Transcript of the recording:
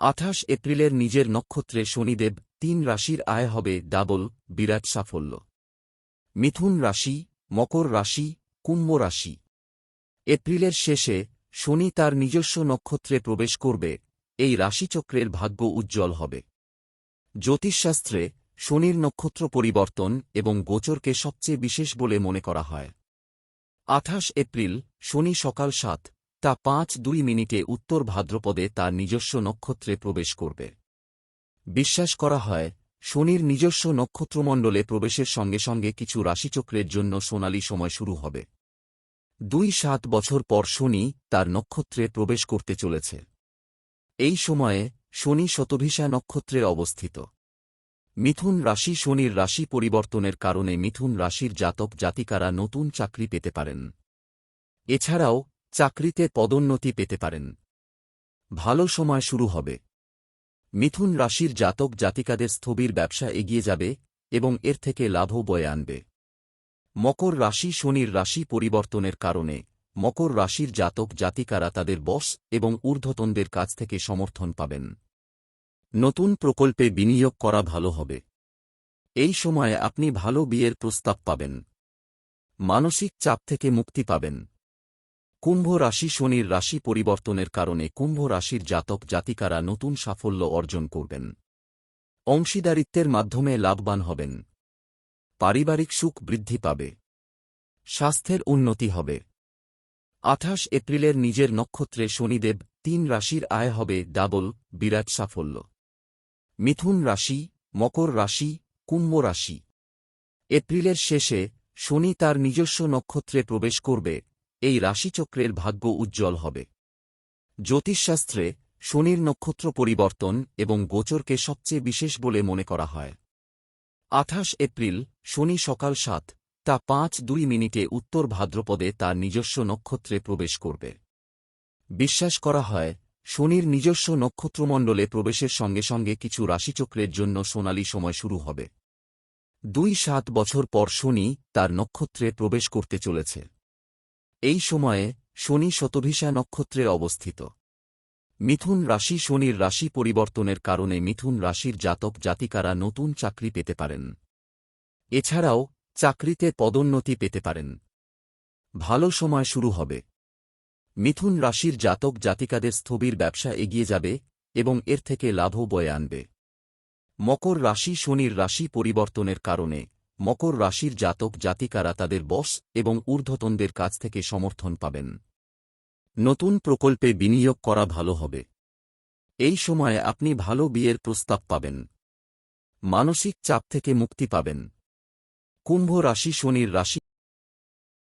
আঠাশ এপ্রিলের নিজের নক্ষত্রে শনিদেব তিন রাশির আয় হবে ডাবল, বিরাট সাফল্য। মিথুন রাশি, মকর রাশি, কুম্ভ রাশি। এপ্রিলের শেষে শনি তার নিজস্ব নক্ষত্রে প্রবেশ করবে, এই রাশিচক্রের ভাগ্য উজ্জ্বল হবে। জ্যোতিষশাস্ত্রে শনির নক্ষত্র পরিবর্তন এবং গোচরকে সবচেয়ে বিশেষ বলে মনে করা হয়। আঠাশ এপ্রিল, শনি সকাল সাত। তা পাঁচ দুই মিনিটে উত্তর ভাদ্রপদে তার নিজস্ব নক্ষত্রে প্রবেশ করবে। বিশ্বাস করা হয়, শনির নিজস্ব নক্ষত্রমণ্ডলে প্রবেশের সঙ্গে সঙ্গে কিছু রাশিচক্রের জন্য সোনালী সময় শুরু হবে। দুই সাত বছর পর শনি তার নক্ষত্রে প্রবেশ করতে চলেছে। এই সময়ে শনি শতভিষা নক্ষত্রে অবস্থিত। মিথুন রাশি শনির রাশি পরিবর্তনের কারণে মিথুন রাশির জাতক জাতিকারা নতুন চাকরি পেতে পারেন। এছাড়াও চাকরিতে পদোন্নতি পেতে পারেন। ভালো সময় শুরু হবে। মিথুন রাশির জাতক জাতিকাদের স্থবির ব্যবসা এগিয়ে যাবে এবং এর থেকে লাভও বয়ে আনবে। মকর রাশি শনির রাশি পরিবর্তনের কারণে মকর রাশির জাতক জাতিকারা তাদের বস এবং ঊর্ধ্বতনদের কাছ থেকে সমর্থন পাবেন। নতুন প্রকল্পে বিনিয়োগ করা ভালো হবে। এই সময়ে আপনি ভালো বিয়ের প্রস্তাব পাবেন। মানসিক চাপ থেকে মুক্তি পাবেন। কুম্ভ রাশি শনির রাশি পরিবর্তনের কারণে কুম্ভ রাশির জাতক জাতিকারা নতুন সাফল্য অর্জন করবেন। অংশীদারিত্বের মাধ্যমে লাভবান হবেন। পারিবারিক সুখ বৃদ্ধি পাবে। স্বাস্থ্যের উন্নতি হবে। আঠাশ এপ্রিলের নিজের নক্ষত্রে শনিদেব তিন রাশির আয় হবে ডাবল, বিরাট সাফল্য। মিথুন রাশি, মকর রাশি, কুম্ভ রাশি। এপ্রিলের শেষে শনি তার নিজস্ব নক্ষত্রে প্রবেশ করবে এই রাশিচক্রের ভাগ্য উজ্জ্বল হবে। জ্যোতিষশাস্ত্রে শনির নক্ষত্র পরিবর্তন এবং গোচরকে সবচেয়ে বিশেষ বলে মনে করা হয়। আঠাশ এপ্রিল, শনি সকাল সাত, তা পাঁচ দুই মিনিটে উত্তর ভাদ্রপদে তার নিজস্ব নক্ষত্রে প্রবেশ করবে। বিশ্বাস করা হয়, শনির নিজস্ব নক্ষত্রমণ্ডলে প্রবেশের সঙ্গে সঙ্গে কিছু রাশিচক্রের জন্য সোনালি সময় শুরু হবে। দুই সাত বছর পর শনি তার নক্ষত্রে প্রবেশ করতে চলেছে। এই সময়ে শনি শতভিষা নক্ষত্রে অবস্থিত। মিথুন রাশি শনির রাশি পরিবর্তনের কারণে মিথুন রাশির জাতক জাতিকারা নতুন চাকরি পেতে পারেন। এছাড়াও চাকরিতে পদোন্নতি পেতে পারেন। ভালো সময় শুরু হবে। মিথুন রাশির জাতক জাতিকাদের স্থবির ব্যবসা এগিয়ে যাবে এবং এর থেকে লাভও বয়ে আনবে। মকর রাশি শনির রাশি পরিবর্তনের কারণে মকর রাশির জাতক জাতিকারা তাদের বস এবং ঊর্ধ্বতনদের কাছ থেকে সমর্থন পাবেন। নতুন প্রকল্পে বিনিয়োগ করা ভালো হবে। এই সময়ে আপনি ভালো বিয়ের প্রস্তাব পাবেন। মানসিক চাপ থেকে মুক্তি পাবেন। কুম্ভ রাশি শনির রাশি